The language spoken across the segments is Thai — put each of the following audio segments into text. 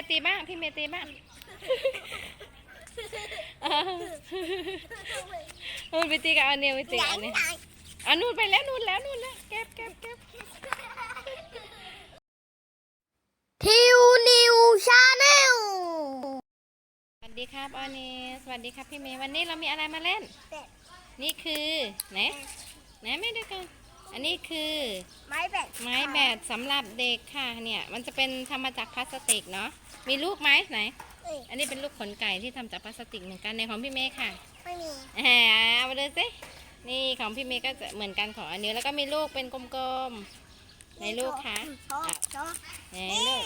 ย์ตีบ้างพี่เมย์ตีบ้างนู่นไปตีกับอันเนียวไปตีกับอันเนียวอันนู่นไปแล้วนู่นแล้วนู่นแล้วเก็บเก็บเก็บทิวนิวชาแนลสวัสดีครับออเนสวัสดีครับพี่เมย์วันนี้เรามีอะไรมาเล่น นี่คือไหนไหนไม่ดูกัน อันนี้คือไม้แบตไม้แบดสำหรับเด็กค่ะเนี่ยมันจะเป็นทำมาจากพลาสติกเนาะมีลูกไหมไหนเอ้ยอันนี้เป็นลูกขนไก่ที่ทำจากพลาสติกเหมือนกันในของพี่เมย์ค่ะไม่มีแหมเอามาดูสินี่ของพี่เมย์ก็จะเหมือนกันของอันนี้แล้วก็มีลูกเป็นกลมๆในลูกคะชอบชอบไหนนี่ลูก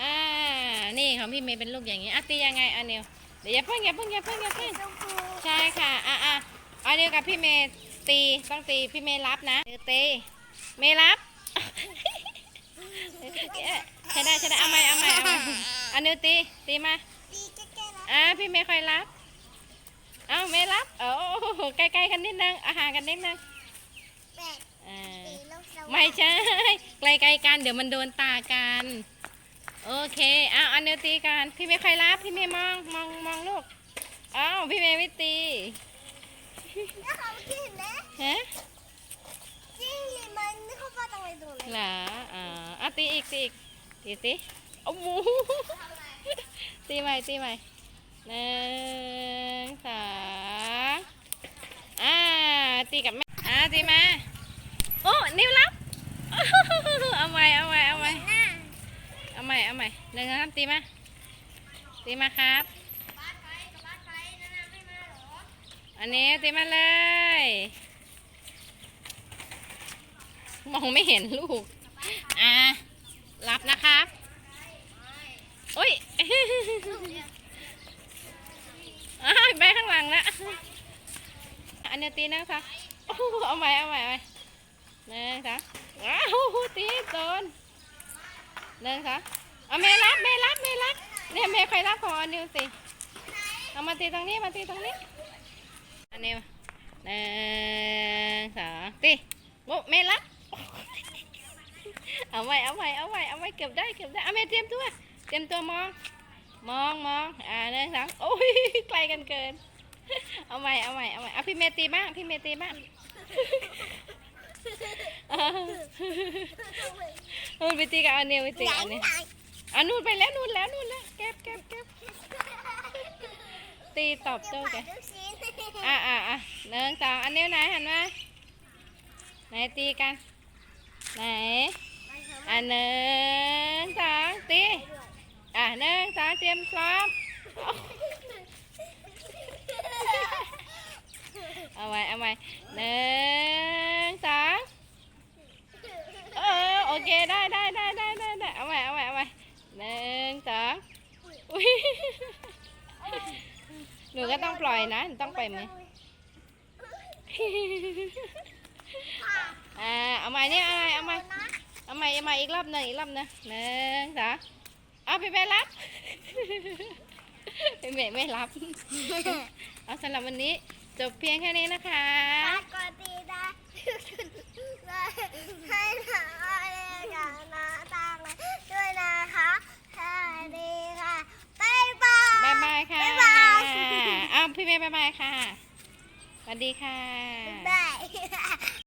อ่านี่ของพี่เมย์เป็นลูกอย่างนี้อะตียังไงอันนิวเดี๋ยวอย่าเพิ่งอย่าเพิ่งอย่าเพิ่งอย่าเพิ่งชมพูใช่ค่ะอะอะเอาเดียวกับพี่เมย์ ตีต้องตีพี่เมย์รับนะเดี๋ยวตีเมย์รับใช่ได้ใช่ได้เอาใหม่เอาใหม่เอาใหม่เอานิ้วตีตีมาอะพี่เมย์คอยรับเอาเมย์รับโอ้โหใกล้ๆกันนิดนึงอาหารกันนิดนึงแบตอ่าตีลูกสว่างไม่ใช่ใกลๆกันเดี๋ยวมันโดนตากันโอเคเอาเอานิ้วตีกันพี่เมย์คอยรับพี่เมย์มองมองมองลูกอ้าวพี่เมย์ไม่ตี แล้วเขาไม่เห็นนะฮะจริงหรือมันเข้ามาตรงไหนตรงไหนเหรออ่าอะตีอีกตีอีกตีสิโอ้โหตีใหม่ตีใหม่หนึ่งสองอ่าตีกับแม่อ่าตีมาโอ้นิ้วรับเอาใหม่เอาใหม่เอาใหม่หน้าเอาใหม่เอาใหม่หนึ่งครับตีมาตีมาครับ อันนี้ตีมาเลย มองไม่เห็นลูก อะ รับนะครับโอ้ยอ้าวไปข้างหลังแล้วอันนี้ตีนะคะเอาใหม่เอาใหม่เอาใหม่หนึ่งสองอ้าวตีโดนหนึ่งสองเอาเมย์รับเมย์รับเมย์รับเนี่ยเมย์ใครรับของอันนิวสิ เอามาตีตรงนี้มาตีตรงนี้ อันนิวหนึ่งสองตีโอ้เมย์รับเอาไว้เอาไว้เอาไว้เอาไว้เก็บได้เก็บได้เอาเมเตรียมตัวเตรียมตัวมอง มองมองอ่าหนึ่งสองโอ้ยไกลกันเกิน เอาใหม่เอาใหม่เอาใหม่เอาพี่เมตีบ้างพี่เมตีบ้างนู่นไปตีกับอันนิวไปตีอันนิวอันนู่นไปแล้วนู่นแล้วนู่นแล้วเก็บเก็บเก็บ ตีตอบโต้กันลูกชิ้นอะอะอะหนึ่งสองอันนิ้วไหนหันมาไหนตีกัน ไหนอะหนึ่งสองตีอะหนึ่งสองเตรียมพร้อมเอาไว้เอาไว้หนึ่งสองเออโอเคได้ได้ได้ได้ได้ได้เอาไว้เอาไว้เอาไว้หนึ่งสองอุ้ย หนูก็ต้องปล่อยนะหนูต้องปล่อยมืออ่าเอาใหม่นี่เอาใหม่เอาใหม่เอาใหม่เอาใหม่อีกรอบหนึ่งอีกรอบหนึ่งหนึ่งสองเอาไปไปรับไปเมย์ไม่รับ เอาสำหรับวันนี้จบเพียงแค่นี้นะคะ ปกตินะให้หนาอะไรกันนะตามมาด้วยนะคะสวัสดีค่ะบ๊ายบาย บ๊ายบายค่ะ บ๊ายบาย อ้าว พี่เมย์บ๊ายบายค่ะสวัสดีค่ะ บาย